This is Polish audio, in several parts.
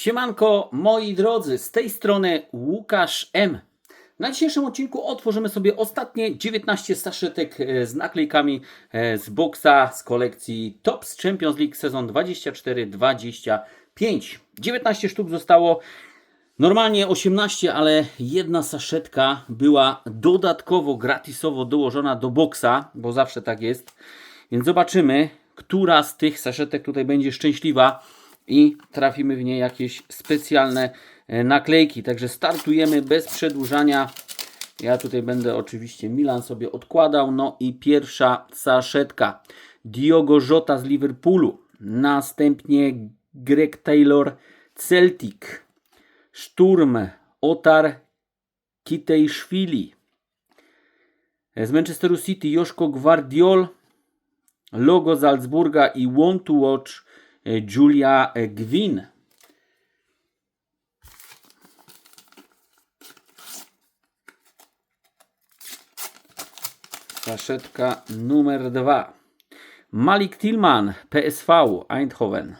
Siemanko, moi drodzy, z tej strony Łukasz M. Na dzisiejszym odcinku otworzymy sobie ostatnie 19 saszetek e, z naklejkami e, z boksa z kolekcji Tops Champions League sezon 24-25. 19 sztuk zostało. Normalnie 18, ale jedna saszetka była dodatkowo, gratisowo dołożona do boksa, bo zawsze tak jest. Więc zobaczymy, która z tych saszetek tutaj będzie szczęśliwa i trafimy w nie jakieś specjalne e, naklejki. Także startujemy bez przedłużania. Ja tutaj będę oczywiście Milan sobie odkładał. No i pierwsza saszetka. Diogo Jota z Liverpoolu. Następnie Greg Taylor Celtic. Szturm Otar Kitejszwili. Z Manchesteru City Joszko Gwardiol. Logo Salzburga i Want to Watch Julia e, Gwin. Saszetka numer dwa. Malik Tillman, PSV Eindhoven.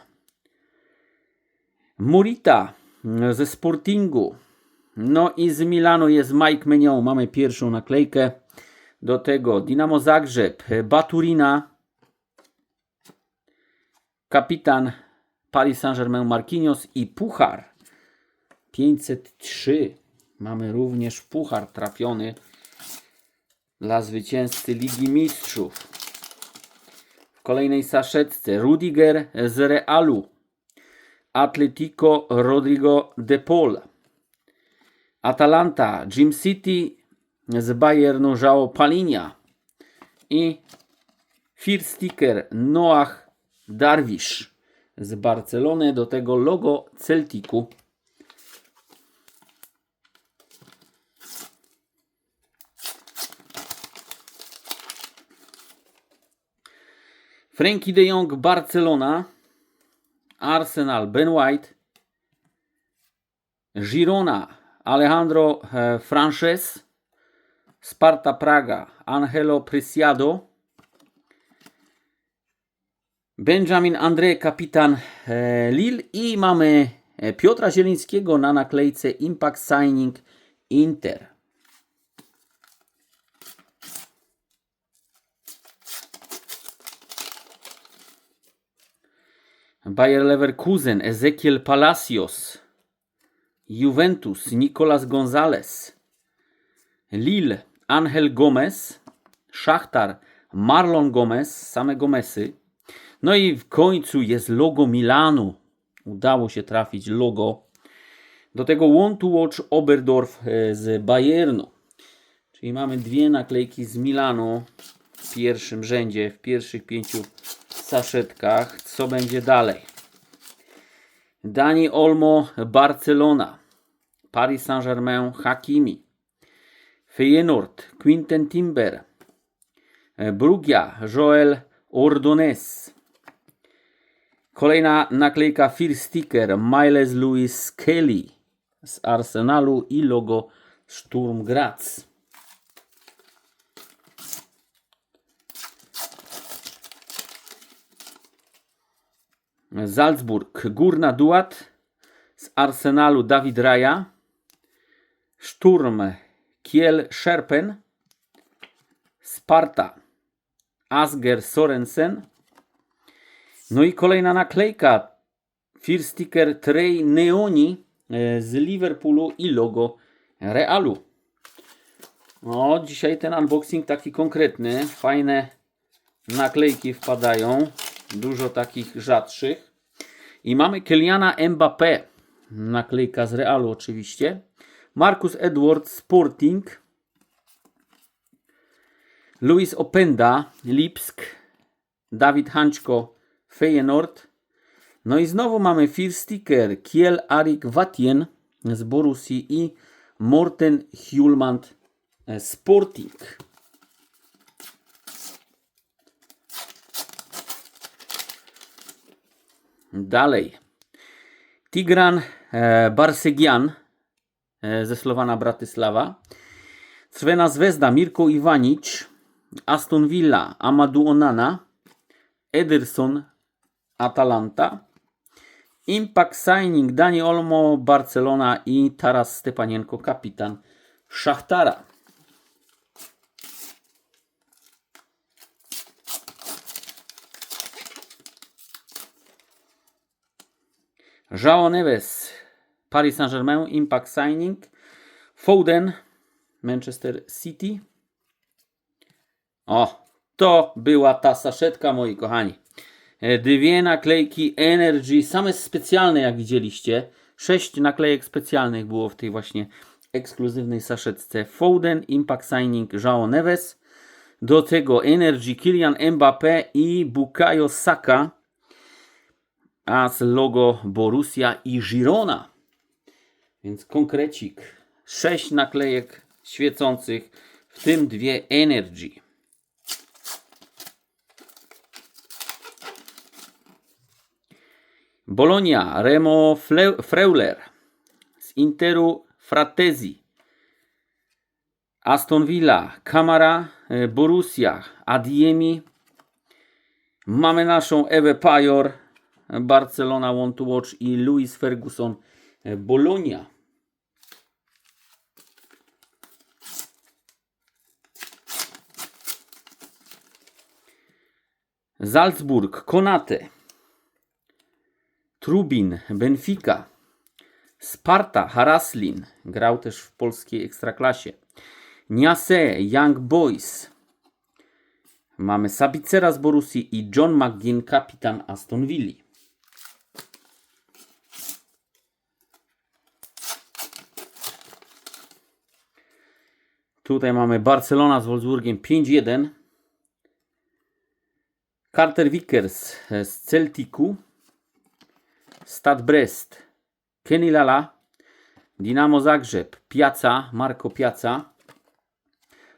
Murita mm, ze Sportingu. No i z Milanu jest Mike Menion. Mamy pierwszą naklejkę. Do tego Dinamo Zagrzeb, Baturina, kapitan Paris Saint-Germain Marquinhos i puchar 503. Mamy również puchar trafiony dla zwycięzcy Ligi Mistrzów. W kolejnej saszetce Rudiger z Realu, Atletico Rodrigo de Paul, Atalanta, Jim City z Bayernu João Palinia i Fear Sticker Noah Darwish z Barcelony, do tego logo Celticu. Frankie de Jong Barcelona, Arsenal Ben White, Girona Alejandro eh, Frances, Sparta Praga Angelo Preciado, Benjamin André, kapitan e, Lille i mamy e, Piotra Zielińskiego na naklejce Impact Signing Inter. Bayer Leverkusen, Ezequiel Palacios, Juventus, Nicolas Gonzalez, Lille, Angel Gomez, Szachtar, Marlon Gomez, same Gomesy, no i w końcu jest logo Milanu. Udało się trafić logo. Do tego Want to Watch Oberdorf e, z Bayernu. Czyli mamy dwie naklejki z Milanu w pierwszym rzędzie, w pierwszych pięciu saszetkach. Co będzie dalej? Dani Olmo, Barcelona. Paris Saint-Germain, Hakimi. Feyenoord, Quinten Timber. E, Brugia, Joel Ordonez. Kolejna naklejka Fear Sticker Miles Lewis Kelly z Arsenalu i logo Sturm Graz. Salzburg Górna Duat z Arsenalu Dawid Raja. Szturm Kiel Sherpen. Sparta Asger Sorensen. No i kolejna naklejka. Fear Sticker Trey Neoni e, z Liverpoolu i logo Realu. No, dzisiaj ten unboxing taki konkretny. Fajne naklejki wpadają. Dużo takich rzadszych. I mamy Kyliana Mbappé. Naklejka z Realu oczywiście. Marcus Edwards Sporting. Luis Openda Lipsk. Dawid Hanczko Feyenoord. No i znowu mamy Fear Sticker Kiel Arik Watien z Borussii i Morten Hjulmand e, Sporting. Dalej. Tigran e, Barsegian e, ze Slowana Bratysława. Crvena Zvezda Mirko Ivanic. Aston Villa Amadou Onana. Ederson Atalanta Impact Signing Dani Olmo, Barcelona i Taras Stepanienko, kapitan Szachtara. João Neves, Paris Saint-Germain, Impact Signing. Foden, Manchester City. O, to była ta saszetka, moi kochani. E, Dwie naklejki Energy, same specjalne, jak widzieliście. Sześć naklejek specjalnych było w tej właśnie ekskluzywnej saszetce. Foden, Impact Signing, João Neves. Do tego Energy, Kylian Mbappé i Bukayo Saka. A z logo Borussia i Girona. Więc konkrecik. Sześć naklejek świecących, w tym dwie Energy. Bologna, Remo Freuler. Z Interu Fratesi. Aston Villa, Kamara, e, Borussia, Adiemi. Mamy naszą Ewę Pajor, Barcelona Want to Watch i Louis Ferguson, e, Bologna. Salzburg, Konate. Trubin, Benfica. Sparta, Haraslin. Grał też w polskiej ekstraklasie. Niase, Young Boys. Mamy Sabicera z Borussii i John McGinn, kapitan Aston Villa. Tutaj mamy Barcelona z Wolfsburgiem 5-1. Carter Vickers z Celticu. Stad Brest, Kenny Lala, Dinamo Zagrzeb, Piaca, Marco Piaca,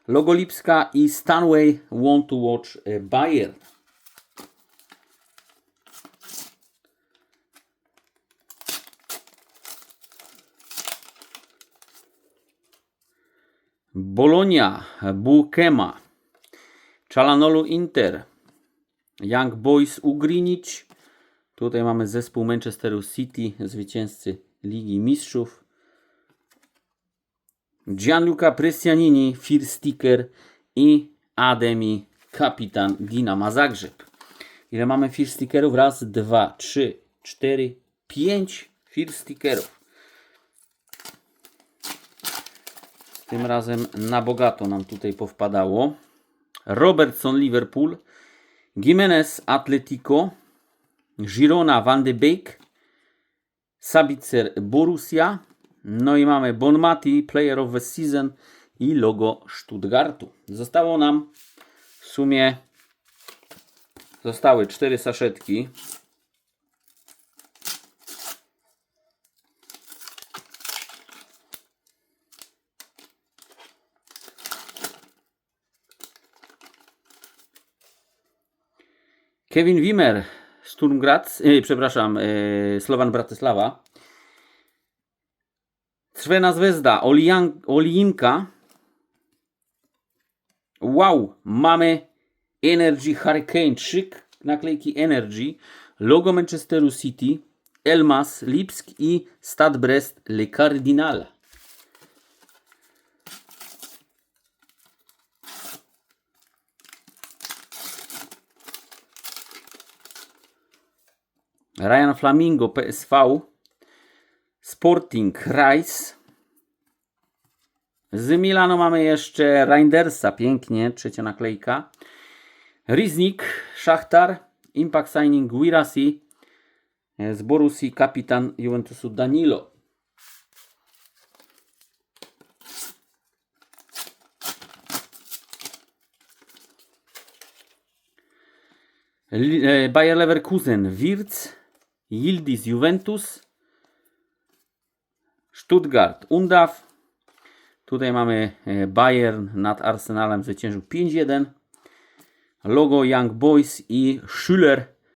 Logo Lipska i Stanway Want to Watch e, Bayern. Bologna, Bukema, Czalanolu Inter, Young Boys Ugrinic, Tutaj mamy zespół Manchesteru City, zwycięzcy Ligi Mistrzów. Gianluca Brescianini, Fir Sticker i Ademi, kapitan Dinama Zagrzeb. Ile mamy Fir Stickerów? Raz, dwa, trzy, cztery, pięć Fir Stickerów. Tym razem na bogato nam tutaj powpadało. Robertson Liverpool, Jimenez Atletico, Girona Van de Beek, Sabitzer Borussia, no i mamy Bonmati Player of the Season i logo Stuttgartu. Zostało nam w sumie zostały cztery saszetki. Kevin Wimmer, Sturm Graz, e, przepraszam, e, Slovan Bratislava. Crvena Zvezda, Olijan. Wow, mamy Energy Hurricane, trzy naklejki Energy, logo Manchesteru City, Elmas, Lipsk i Stad Brest Le Cardinal. Ryan Flamingo, PSV, Sporting, Rice. Z Milano mamy jeszcze Reindersa, pięknie, trzecia naklejka. Riznik, Szachtar, Impact Signing, Wirasi, z Borussii kapitan Juventusu Danilo. E, Bayer Leverkusen, Wirtz, Yildiz Juventus, Stuttgart Undaw. Tutaj mamy e, Bayern nad Arsenalem zwyciężył 5-1. Logo Young Boys i Schüller